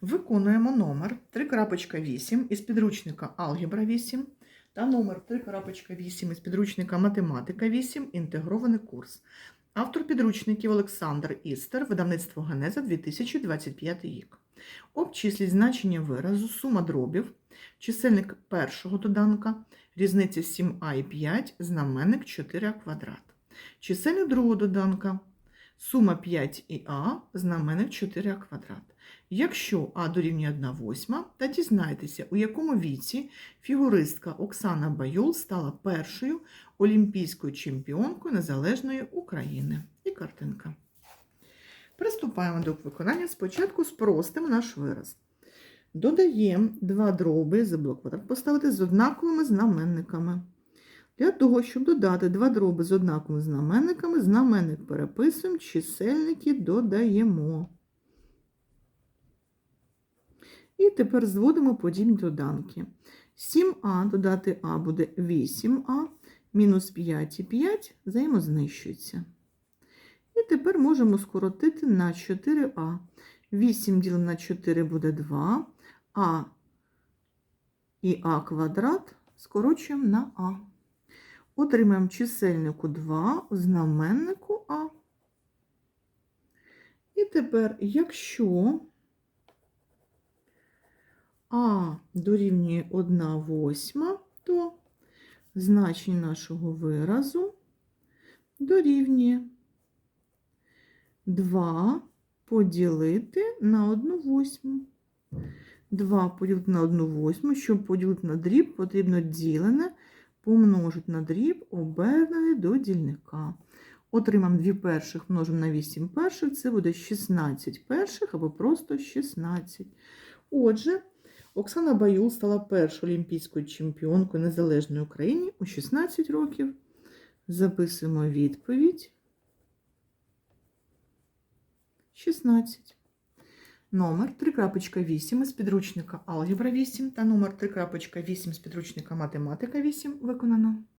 Виконуємо номер 3.8 із підручника Алгебра 8 та номер 3.8 із підручника Математика 8. Інтегрований курс. Автор підручників Олександр Істер, видавництво Генеза 2025 рік. Обчисліть значення виразу, сума дробів, чисельник першого доданка, різниця 7а і 5, знаменник 4а квадрат. Чисельник другого доданка, сума 5 і а, знаменник 4а квадрат. Якщо а дорівнює 1 восьма, та дізнайтеся, у якому віці фігуристка Оксана Баюл стала першою олімпійською чемпіонкою Незалежної України. І картинка. Приступаємо до виконання. Спочатку спростимо наш вираз. Додаємо два дроби за блок квадрат поставити з однаковими знаменниками. Для того, щоб додати два дроби з однаковими знаменниками, знаменник переписуємо, чисельники додаємо. І тепер зводимо подібні доданки. 7а додати а буде 8а, мінус 5 і 5 взаємознищуються. І тепер можемо скоротити на 4а. 8 ділимо на 4 буде 2, а і а квадрат скорочуємо на а. Отримаємо чисельнику 2 в знаменнику а. І тепер, якщо а дорівнює 1 восьма, то значення нашого виразу дорівнює 2 поділити на 1 восьму. 2 поділити на 1 восьму, щоб поділити на дріб, потрібно ділене помножити на дріб, обернений до дільника. Отримаємо 2 перших множимо на 8 перших, це буде 16 перших або просто 16. Отже, Оксана Баюл стала першою олімпійською чемпіонкою Незалежної України у 16 років. Записуємо відповідь. 16. Номер 3.8 із підручника Алгебра 8 та номер 3.8 з підручника Математика 8 виконано.